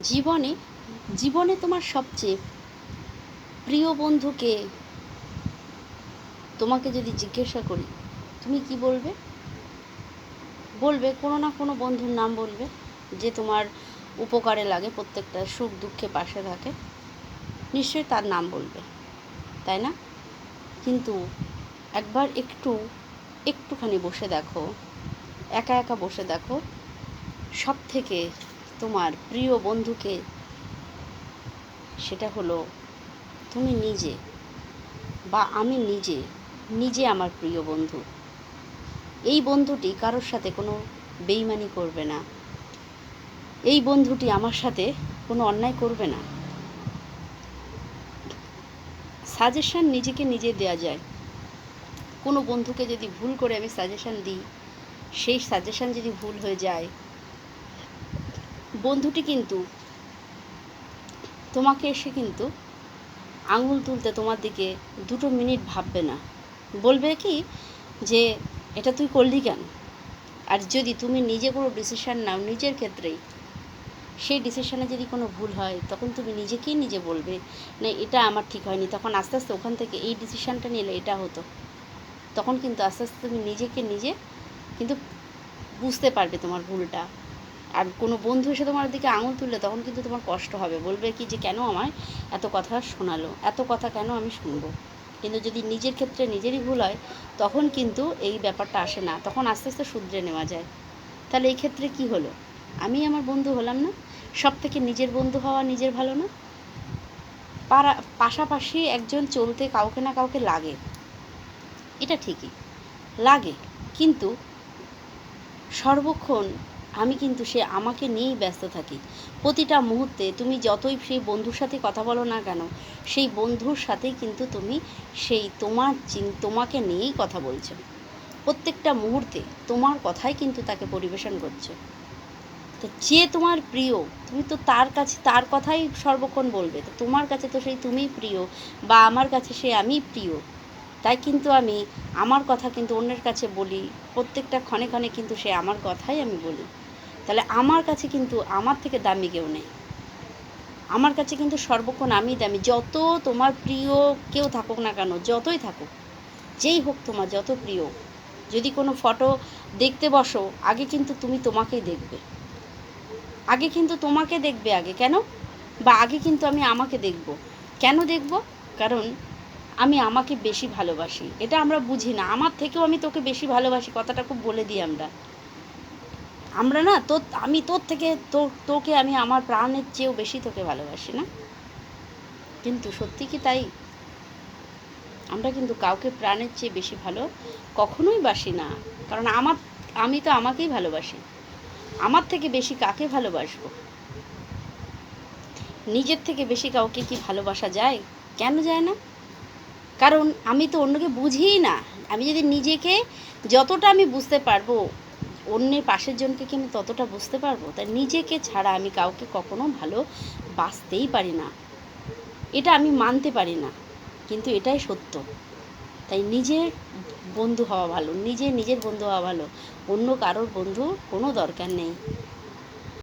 জীবনে জীবনে তোমার সবচেয়ে প্রিয় বন্ধুকে তোমাকে যদি জিজ্ঞাসা করি, তুমি কি বলবে? বলবে, কোনো না কোনো বন্ধুর নাম বলবে, যে তোমার উপকারে লাগে, প্রত্যেকটা সুখ দুঃখে পাশে থাকে। নিশ্চয়ই তার নাম বলবে, তাই না? কিন্তু একবার একটু, একটুখানি বসে দেখো, একা একা বসে দেখো সব থেকে তোমার প্রিয় বন্ধুকে, সেটা হলো তুমি নিজে বা আমি নিজে নিজে আমার প্রিয় বন্ধু। এই বন্ধুটি কারোর সাথে কোনো বেইমানি করবে না। এই বন্ধুটি আমার সাথে কোনো অন্যায় করবে না। সাজেশন নিজেকে নিজে দেওয়া যায়। কোনো বন্ধুকে যদি ভুল করে আমি সাজেশন দিই, সেই সাজেশন যদি ভুল হয়ে যায় বন্ধুটি কিন্তু, তোমাকে এসে কিন্তু আঙুল তুলতে তোমার দিকে দুটো মিনিট ভাববে না। বলবে কি যে, এটা তুই করলি কেন? আর যদি তুমি নিজে কোনো ডিসিশান নাও নিজের ক্ষেত্রেই, সেই ডিসিশানে যদি কোনো ভুল হয়, তখন তুমি নিজেকেই নিজে বলবে, না, এটা আমার ঠিক হয়নি। তখন আস্তে আস্তে ওখান থেকে এই ডিসিশানটা নিলে এটা হতো। তখন কিন্তু আস্তে আস্তে তুমি নিজেকে নিজে কিন্তু বুঝতে পারবে তোমার ভুলটা। আর কোনো বন্ধু এসে তোমার দিকে আঙুল তুললে তখন কিন্তু তোমার কষ্ট হবে। বলবে কি যে, কেন আমায় এত কথা শোনালো? এত কথা কেন আমি শুনব? কিন্তু যদি নিজের ক্ষেত্রে নিজেরই ভুল হয়, তখন কিন্তু এই ব্যাপারটা আসে না। তখন আস্তে আস্তে শুধরে নেওয়া যায়। তাহলে এই ক্ষেত্রে কি হলো? আমি আমার বন্ধু হলাম না? সব থেকে নিজের বন্ধু হওয়া নিজের ভালো না? পাড়া পাশাপাশি একজন চলতে কাউকে না কাউকে লাগে। এটা ঠিকই, লাগে। কিন্তু সর্বক্ষণ আমি কিন্তু সে আমাকে নিয়েই ব্যস্ত থাকি। প্রতিটা মুহূর্তে তুমি যতই সেই বন্ধুর সাথে কথা বলো না কেন, সেই বন্ধুর সাথেই কিন্তু তুমি সেই তোমার চিন- তোমাকে নিয়েই কথা বলছো। প্রত্যেকটা মুহূর্তে তোমার কথাই কিন্তু তাকে পরিবেশন করছ। তো যে তোমার প্রিয়, তুমি তো তার কাছে, তার কথাই সর্বক্ষণ বলবে। তো তোমার কাছে তো সেই তুমিই প্রিয় বা আমার কাছে সে আমি প্রিয়, তাই কিন্তু আমি আমার কথা কিন্তু অন্যের কাছে বলি। প্রত্যেকটা ক্ষণে ক্ষণে কিন্তু সে আমার কথাই আমি বলি। তাহলে আমার কাছে কিন্তু আমার থেকে দামি কেউ নেই। আমার কাছে কিন্তু সর্বক্ষণ আমি দামি। যত তোমার প্রিয় কেউ থাকুক না কেন, যতই থাকুক, যেই হোক তোমার যত প্রিয়, যদি কোনো ফটো দেখতে বসো, আগে কিন্তু তুমি তোমাকেই দেখবে। আগে কিন্তু তোমাকে দেখবে আগে। কেন? বা আগে কিন্তু আমি আমাকে দেখব। কেন দেখব? কারণ আমি আমাকে বেশি ভালোবাসি। এটা আমরা বুঝি না। আমার থেকেও আমি তোকে বেশি ভালোবাসি। কথাটা খুব বলে দিই আমরা। আমরা না তোর, আমি তোর থেকে, তো, তোকে আমি আমার প্রাণের চেয়েও বেশি তোকে ভালোবাসি, না? কিন্তু সত্যি কি তাই? আমরা কিন্তু কাউকে প্রাণের চেয়ে বেশি ভালো কখনোই বাসি না। কারণ আমার, আমি তো আমাকেই ভালোবাসি। আমার থেকে বেশি কাকে ভালোবাসবো? নিজের থেকে বেশি কাউকে কি ভালোবাসা যায়? কেন যায় না? কারণ আমি তো অন্যকে বুঝিই না। আমি যদি নিজেকে যতটা আমি বুঝতে পারব অন্যের পাশের জনকে কি আমি ততটা বুঝতে পারব? তাই নিজেকে ছাড়া আমি কাউকে কখনো ভালো বাঁচতেই পারি না। এটা আমি মানতে পারি না, কিন্তু এটাই সত্য। তাই নিজের বন্ধু হওয়া ভালো, নিজে নিজের বন্ধু হওয়া ভালো। অন্য কারোর বন্ধু কোনো দরকার নেই।